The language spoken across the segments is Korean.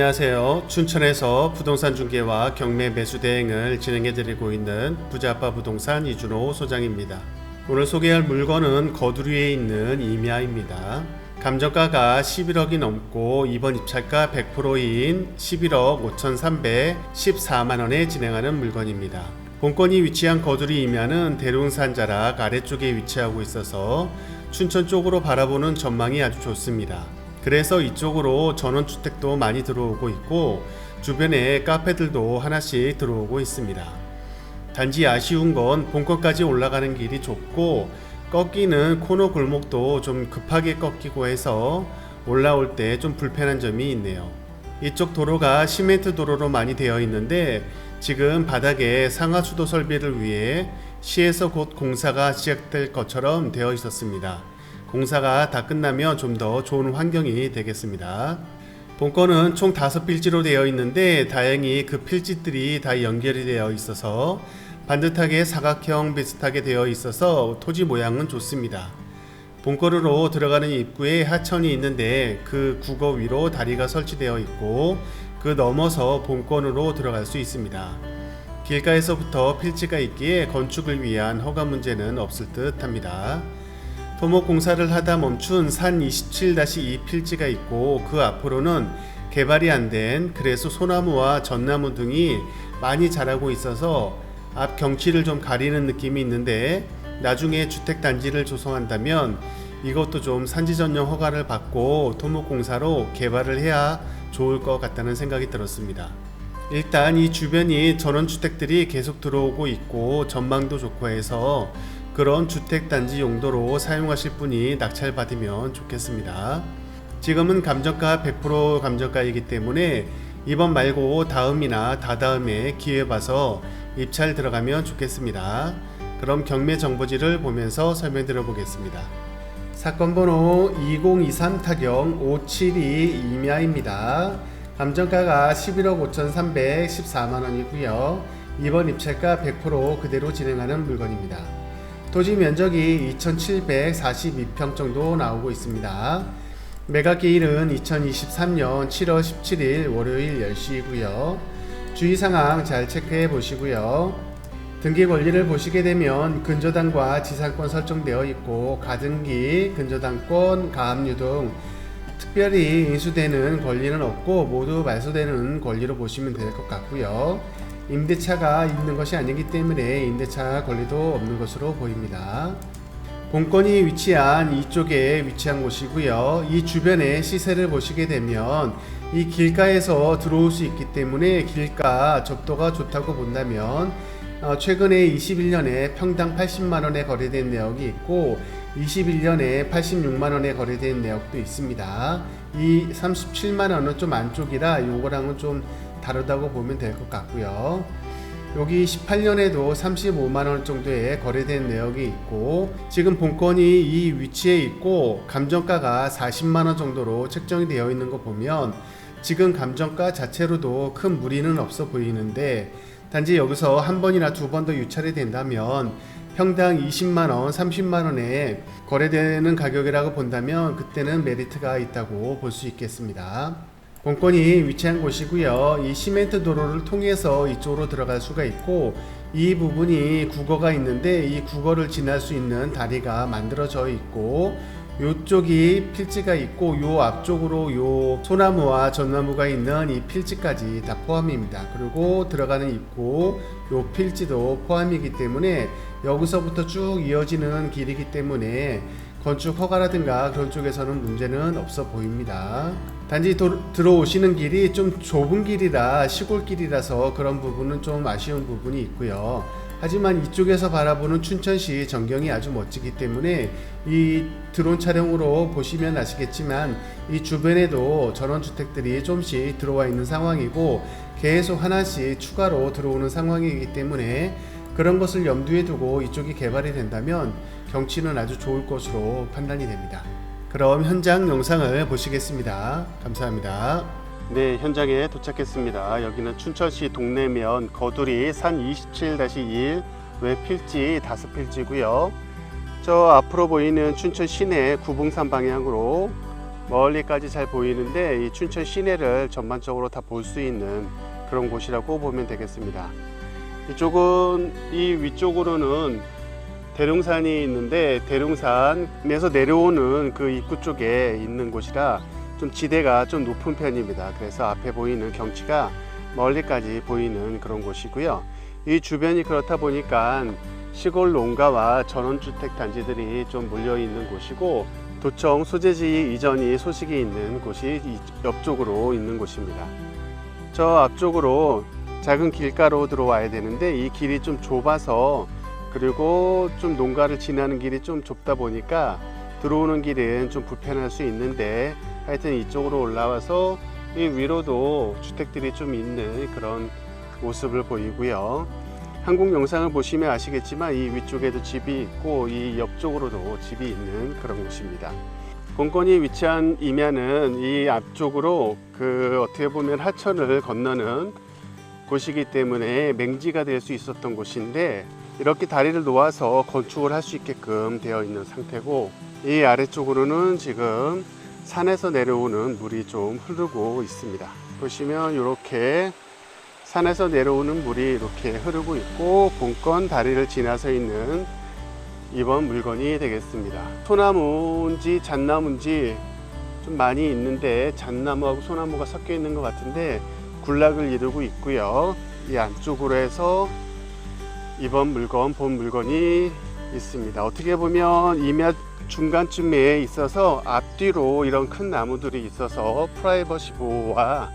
안녕하세요. 춘천에서 부동산 중개와 경매 매수 대행을 진행해 드리고 있는 부자아빠 부동산 이준호 소장입니다. 오늘 소개할 물건은 거두리에 있는 임야입니다. 감정가가 11억이 넘고 이번 입찰가 100%인 11억 5,314만 원에 진행하는 물건입니다. 본건이 위치한 거두리 임야는 대룡산 자락 아래쪽에 위치하고 있어서 춘천 쪽으로 바라보는 전망이 아주 좋습니다. 그래서 이쪽으로 전원주택도 많이 들어오고 있고 주변에 카페들도 하나씩 들어오고 있습니다. 단지 아쉬운 건 본권까지 올라가는 길이 좁고 꺾이는 코너 골목도 좀 급하게 꺾이고 해서 올라올 때 좀 불편한 점이 있네요. 이쪽 도로가 시멘트 도로로 많이 되어 있는데 지금 바닥에 상하수도 설비를 위해 시에서 곧 공사가 시작될 것처럼 되어 있었습니다. 공사가 다 끝나면 좀 더 좋은 환경이 되겠습니다. 본건은 총 다섯 필지로 되어 있는데 다행히 그 필지들이 다 연결이 되어 있어서 반듯하게 사각형 비슷하게 되어 있어서 토지 모양은 좋습니다. 본거리로 들어가는 입구에 하천이 있는데 그 국어 위로 다리가 설치되어 있고 그 넘어서 본건으로 들어갈 수 있습니다. 길가에서부터 필지가 있기에 건축을 위한 허가 문제는 없을 듯 합니다. 토목 공사를 하다 멈춘 산 27-2 필지가 있고 그 앞으로는 개발이 안 된 그래서 소나무와 전나무 등이 많이 자라고 있어서 앞 경치를 좀 가리는 느낌이 있는데 나중에 주택 단지를 조성한다면 이것도 좀 산지 전용 허가를 받고 토목 공사로 개발을 해야 좋을 것 같다는 생각이 들었습니다. 일단 이 주변이 전원주택들이 계속 들어오고 있고 전망도 좋고 해서 그런 주택단지 용도로 사용하실 분이 낙찰 받으면 좋겠습니다. 지금은 감정가 100% 감정가이기 때문에 이번 말고 다음이나 다다음에 기회 봐서 입찰 들어가면 좋겠습니다. 그럼 경매 정보지를 보면서 설명드려 보겠습니다. 사건 번호 2023 타경 572 임야입니다. 감정가가 11억 5,314만 원이고요. 이번 입찰가 100% 그대로 진행하는 물건입니다. 토지 면적이 2,742평 정도 나오고 있습니다. 매각기일은 2023년 7월 17일 월요일 10시이고요. 주의 상황 잘 체크해 보시고요. 등기 권리를 보시게 되면 근저당과 지상권 설정되어 있고 가등기, 근저당권, 가압류 등 특별히 인수되는 권리는 없고 모두 말소되는 권리로 보시면 될 것 같고요. 임대차가 있는 것이 아니기 때문에 임대차 권리도 없는 것으로 보입니다. 본건이 위치한 이쪽에 위치한 곳이고요. 이 주변의 시세를 보시게 되면 이 길가에서 들어올 수 있기 때문에 길가 접도가 좋다고 본다면 어, 최근에 21년에 평당 80만 원에 거래된 내역이 있고 21년에 86만 원에 거래된 내역도 있습니다. 이 37만 원은 좀 안쪽이라 요거랑은 좀 다르다고 보면 될 것 같고요. 여기 18년에도 35만 원 정도의 거래된 내역이 있고 지금 본건이 이 위치에 있고 감정가가 40만 원 정도로 책정이 되어 있는 거 보면 지금 감정가 자체로도 큰 무리는 없어 보이는데 단지 여기서 한 번이나 두 번 더 유찰이 된다면 평당 20만 원, 30만 원에 거래되는 가격이라고 본다면 그때는 메리트가 있다고 볼 수 있겠습니다. 본건이 위치한 곳이고요. 이 시멘트 도로를 통해서 이쪽으로 들어갈 수가 있고 이 부분이 국어가 있는데 이 국어를 지날 수 있는 다리가 만들어져 있고 요쪽이 필지가 있고 요 앞쪽으로 요 소나무와 전나무가 있는 이 필지까지 다 포함입니다. 그리고 들어가는 입구 요 필지도 포함이기 때문에 여기서부터 쭉 이어지는 길이기 때문에 건축 허가라든가 그런 쪽에서는 문제는 없어 보입니다. 단지 도, 들어오시는 길이 좀 좁은 길이라 시골길이라서 그런 부분은 좀 아쉬운 부분이 있고요. 하지만 이쪽에서 바라보는 춘천시 전경이 아주 멋지기 때문에 이 드론 촬영으로 보시면 아시겠지만 이 주변에도 전원주택들이 좀씩 들어와 있는 상황이고 계속 하나씩 추가로 들어오는 상황이기 때문에 그런 것을 염두에 두고 이쪽이 개발이 된다면 경치는 아주 좋을 것으로 판단이 됩니다. 그럼 현장 영상을 보시겠습니다. 감사합니다. 네, 현장에 도착했습니다. 여기는 춘천시 동래면 거두리 산 27-1 외필지 다섯 필지고요. 저 앞으로 보이는 춘천 시내 구봉산 방향으로 멀리까지 잘 보이는데 이 춘천 시내를 전반적으로 다 볼 수 있는 그런 곳이라고 보면 되겠습니다. 이쪽은 이 위쪽으로는 대룡산이 있는데 대룡산에서 내려오는 그 입구 쪽에 있는 곳이라 좀 지대가 좀 높은 편입니다. 그래서 앞에 보이는 경치가 멀리까지 보이는 그런 곳이고요. 이 주변이 그렇다 보니까 시골 농가와 전원주택 단지들이 좀 몰려 있는 곳이고 도청 소재지 이전이 소식이 있는 곳이 이 옆쪽으로 있는 곳입니다. 저 앞쪽으로 작은 길가로 들어와야 되는데 이 길이 좀 좁아서 그리고 좀 농가를 지나는 길이 좀 좁다 보니까 들어오는 길은 좀 불편할 수 있는데 하여튼 이쪽으로 올라와서 이 위로도 주택들이 좀 있는 그런 모습을 보이고요. 한국 영상을 보시면 아시겠지만 이 위쪽에도 집이 있고 이 옆쪽으로도 집이 있는 그런 곳입니다. 본건이 위치한 이면은 이 앞쪽으로 그 어떻게 보면 하천을 건너는 곳이기 때문에 맹지가 될 수 있었던 곳인데 이렇게 다리를 놓아서 건축을 할 수 있게끔 되어 있는 상태고 이 아래쪽으로는 지금 산에서 내려오는 물이 좀 흐르고 있습니다. 보시면 이렇게 산에서 내려오는 물이 이렇게 흐르고 있고 본건 다리를 지나서 있는 이번 물건이 되겠습니다. 소나무인지 잣나무인지 좀 많이 있는데 잣나무하고 소나무가 섞여 있는 것 같은데 군락을 이루고 있고요. 이 안쪽으로 해서 이번 물건, 본 물건이 있습니다. 어떻게 보면 이면 중간쯤에 있어서 앞뒤로 이런 큰 나무들이 있어서 프라이버시 보호와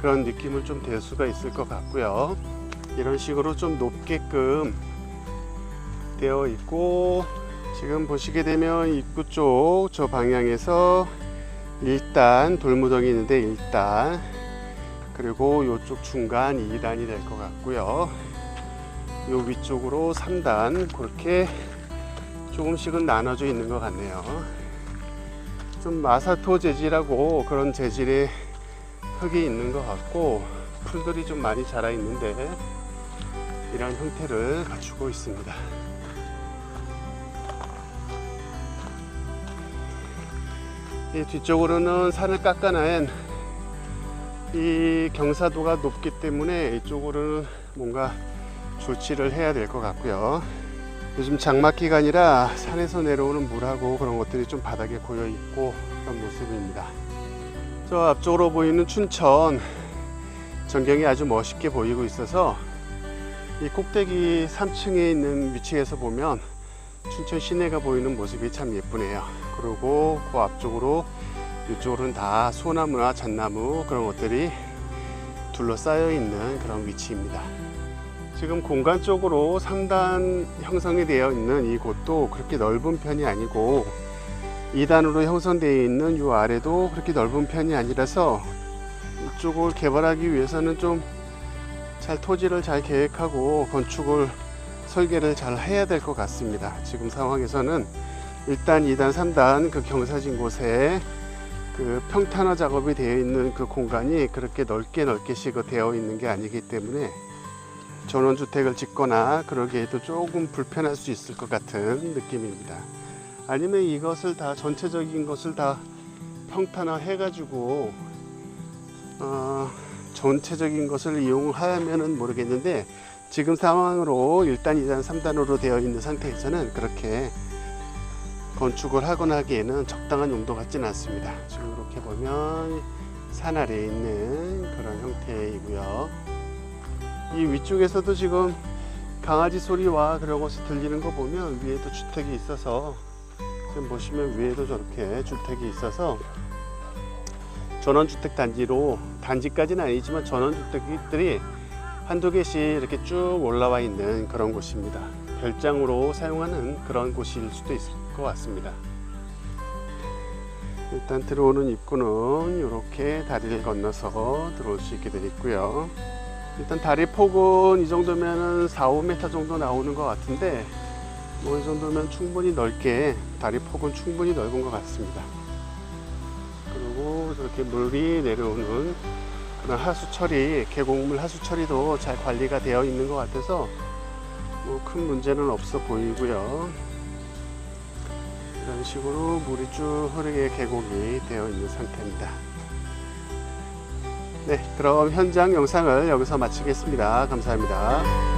그런 느낌을 좀댈 수가 있을 것 같고요. 이런 식으로 좀 높게끔 되어 있고 지금 보시게 되면 입구 쪽 저 방향에서 1단 돌무덩이 있는데 1단 그리고 이쪽 중간 2단이 될 것 같고요. 요 위쪽으로 3단 그렇게 조금씩은 나눠져 있는 것 같네요. 좀 마사토 재질하고 그런 재질의 흙이 있는 것 같고 풀들이 좀 많이 자라 있는데 이런 형태를 갖추고 있습니다. 이 뒤쪽으로는 산을 깎아낸 이 경사도가 높기 때문에 이쪽으로는 뭔가 조치를 해야 될 것 같고요. 요즘 장마 기간이라 산에서 내려오는 물하고 그런 것들이 좀 바닥에 고여 있고 그런 모습입니다. 저 앞쪽으로 보이는 춘천 전경이 아주 멋있게 보이고 있어서 이 꼭대기 3층에 있는 위치에서 보면 춘천 시내가 보이는 모습이 참 예쁘네요. 그리고 그 앞쪽으로 이쪽으로는 다 소나무나 잣나무 그런 것들이 둘러싸여 있는 그런 위치입니다. 지금 공간 쪽으로 3단 형성이 되어 있는 이곳도 그렇게 넓은 편이 아니고 2단으로 형성되어 있는 이 아래도 그렇게 넓은 편이 아니라서 이쪽을 개발하기 위해서는 좀 잘 토지를 잘 계획하고 건축을 설계를 잘 해야 될 것 같습니다. 지금 상황에서는 1단, 2단, 3단 그 경사진 곳에 그 평탄화 작업이 되어 있는 그 공간이 그렇게 넓게 넓게씩 되어 있는 게 아니기 때문에 전원주택을 짓거나 그러기에도 조금 불편할 수 있을 것 같은 느낌입니다. 아니면 이것을 다 전체적인 것을 다 평탄화 해가지고 어, 전체적인 것을 이용하면은 모르겠는데 지금 상황으로 1단, 2단, 3단으로 되어 있는 상태에서는 그렇게 건축을 하거나 하기에는 적당한 용도 같지는 않습니다. 지금 이렇게 보면 산 아래에 있는 그런 형태이고요. 이 위쪽에서도 지금 강아지 소리와 그런 것이 들리는 거 보면 위에도 주택이 있어서 지금 보시면 위에도 저렇게 주택이 있어서 전원주택 단지로 단지까지는 아니지만 전원주택들이 한두 개씩 이렇게 쭉 올라와 있는 그런 곳입니다. 별장으로 사용하는 그런 곳일 수도 있을 것 같습니다. 일단 들어오는 입구는 이렇게 다리를 건너서 들어올 수 있게 되어 있고요. 일단 다리 폭은 이 정도면은 4, 5m 정도 나오는 것 같은데 뭐 이 정도면 충분히 넓게 다리 폭은 충분히 넓은 것 같습니다. 그리고 저렇게 물이 내려오는 그런 하수 처리, 계곡물 하수 처리도 잘 관리가 되어 있는 것 같아서 뭐 큰 문제는 없어 보이고요. 이런 식으로 물이 쭉 흐르게 계곡이 되어 있는 상태입니다. 네, 그럼 현장 영상을 여기서 마치겠습니다. 감사합니다.